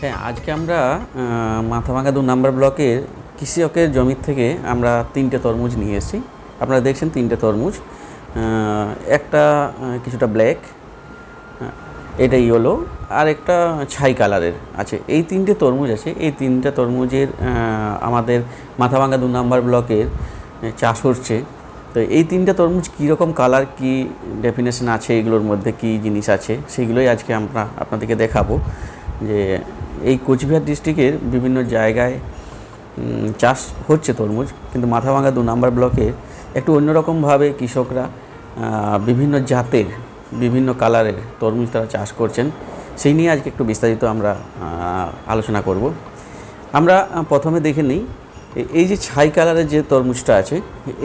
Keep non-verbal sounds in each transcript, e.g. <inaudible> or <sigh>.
হ্যাঁ আজকে আমরা মাথাভাঙা দু নাম্বার ব্লকের কৃষকের জমির থেকে আমরা তিনটে তরমুজ নিয়ে এসেছি। আপনারা দেখছেন তিনটে তরমুজ। একটা কিছুটা ব্ল্যাক এটা ইয়েলো আর একটা ছাই কালারের আছে। এই তিনটে তরমুজ আছে। এই তিনটে তরমুজের আমাদের মাথাভাঙা দু নাম্বার ব্লকের চাষ হচ্ছে। তো এই তিনটে তরমুজ কীরকম কালার কি ডেফিনেশন আছে? এগুলোর মধ্যে কি জিনিস আছে? সেগুলোই আজকে আমরা আপনাদেরকে দেখাবো। যে এই কোচবিহার ডিস্ট্রিক্টের বিভিন্ন জায়গায় চাষ হচ্ছে তরমুজ, কিন্তু মাথাভাঙা দু নাম্বার ব্লকে একটু অন্যরকমভাবে কৃষকরা বিভিন্ন জাতের, বিভিন্ন কালারের তরমুজ তারা চাষ করছেন। সেই নিয়ে আজকে একটু বিস্তারিত আমরা আলোচনা করব। আমরা প্রথমে দেখে নিই এই যে ছাই কালারের যে তরমুজটা আছে,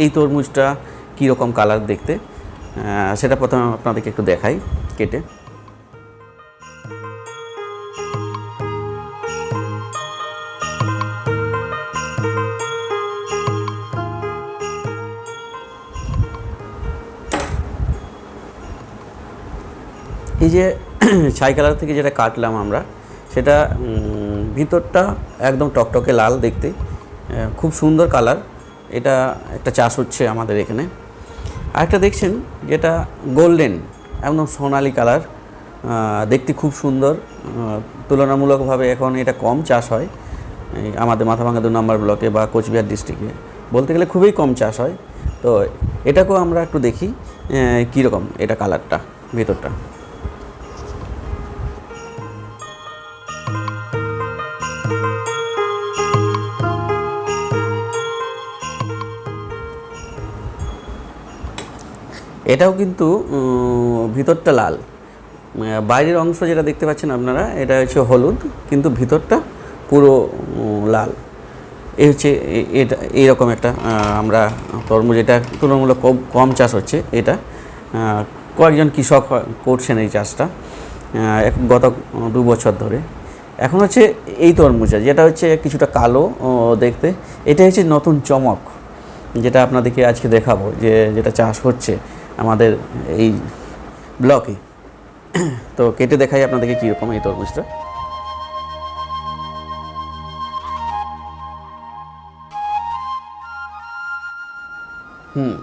এই তরমুজটা কীরকম কালার দেখতে? সেটা প্রথমে আপনাদেরকে একটু দেখাই, কেটে। এই যে <clears throat> ছাই কালার থেকে যেটা কাটলাম আমরা, সেটা ভিতরটা একদম টকটকে লাল দেখতে। খুব সুন্দর কালার। এটা একটা চাষ হচ্ছে আমাদের এখানে। আরেকটা দেখছেন, যেটা গোল্ডেন, একদম সোনালি কালার। দেখতে খুব সুন্দর। তুলনামূলকভাবে এখন এটা কম চাষ হয়। আমাদের মাথাভাঙ্গা দু নম্বর ব্লকে বা কোচবিহার ডিস্ট্রিক্টে। বলতে গেলে খুবই কম চাষ হয়। তো এটাকেও আমরা একটু দেখি কীরকম এটা কালারটা, ভেতরটা। এটাও কিন্তু ভিতরটা লাল। বাইরের অংশ যেটা দেখতে পাচ্ছেন আপনারা, এটা হচ্ছে হলুদ, কিন্তু ভিতরটা পুরো লাল। এই হচ্ছে এটা, এইরকম একটা আমরা তরমুজ, এটা তুলনামূলক কম কম চাষ হচ্ছে এটা। কয়েকজন কৃষক করছেন এই চাষটা গত দু বছর ধরে। এখন হচ্ছে এই তরমুজা যেটা হচ্ছে কিছুটা কালো দেখতে, এটা হচ্ছে নতুন চমক, যেটা আপনাদেরকে আজকে দেখাবো, যে, যেটা চাষ হচ্ছে। আমাদের এই ব্লকে। তো কেটে দেখাই আপনাদেরকে কীরকম এই তরমুজটা। হুম,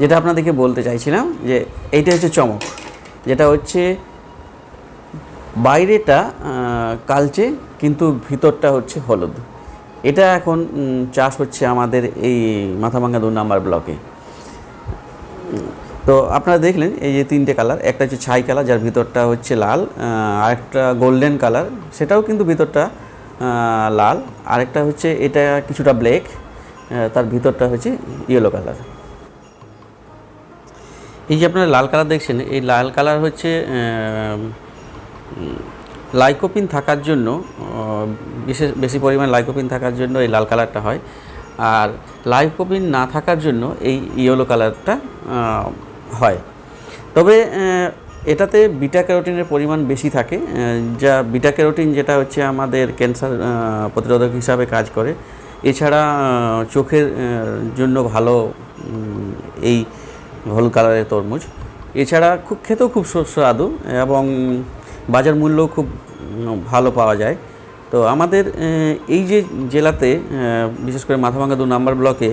যেটা আপনাদেরকে বলতে চাইছিলাম যে এইটা হচ্ছে চমক, যেটা হচ্ছে বাইরেটা কালচে, কিন্তু ভিতরটা হচ্ছে হলুদ। এটা এখন চাষ হচ্ছে আমাদের এই মাথাভাঙ্গা দু নাম্বার ব্লকে। তো আপনারা দেখলেন এই যে তিনটে কালার, একটা হচ্ছে ছাই কালার যার ভিতরটা হচ্ছে লাল আরেকটা গোল্ডেন কালার, সেটাও কিন্তু ভিতরটা লাল, আরেকটা হচ্ছে এটা কিছুটা ব্ল্যাক তার ভিতরটা হচ্ছে ইয়েলো কালার। এই যে আপনারা লাল কালার দেখছেন, এই লাল কালার হচ্ছে লাইকোপিন থাকার জন্য বিশেষ, বেশি পরিমাণ লাইকোপিন থাকার জন্য এই লাল কালারটা হয়। আর লাইকোপিন না থাকার জন্য এই ইয়েলো কালারটা হয়। তবে এটাতে বিটা ক্যারোটিনের পরিমাণ বেশি থাকে যা বিটা ক্যারোটিন যেটা হচ্ছে আমাদের ক্যান্সার প্রতিরোধক হিসাবে কাজ করে। এছাড়া চোখের জন্য ভালো এই হলুদ কালারের তরমুজ। এছাড়া খুব, খেতেও খুব সুস্বাদু এবং বাজার মূল্যও খুব ভালো পাওয়া যায়। তো আমাদের এই যে জেলাতে বিশেষ করে মাথাভাঙ্গা দু নাম্বার ব্লকে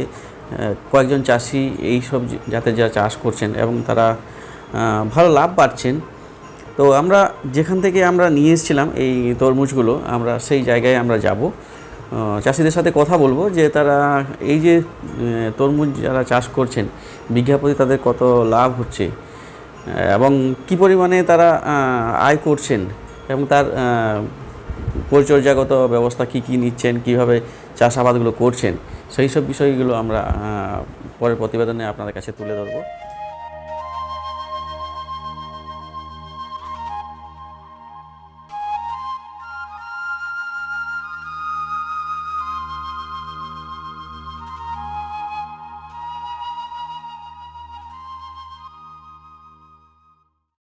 কয়েকজন চাষি এই সব জাতের যারা চাষ করছেন এবং তারা ভালো লাভ পাচ্ছেন। তো আমরা যেখান থেকে আমরা নিয়ে এসেছিলাম এই তরমুজগুলো, আমরা সেই জায়গায় আমরা যাব। চাষিদের সাথে কথা বলব যে তারা এই যে তরমুজ যারা চাষ করছেন প্রতি তাদের কত লাভ হচ্ছে, এবং কি পরিমাণে তারা আয় করছেন, এবং তার পরিচর্যাগত ব্যবস্থা কী কী নিচ্ছেন, কীভাবে চাষাবাদগুলো করছেন, সেই সব বিষয়গুলো আমরা পরের প্রতিবেদনে আপনাদের কাছে তুলে ধরবো।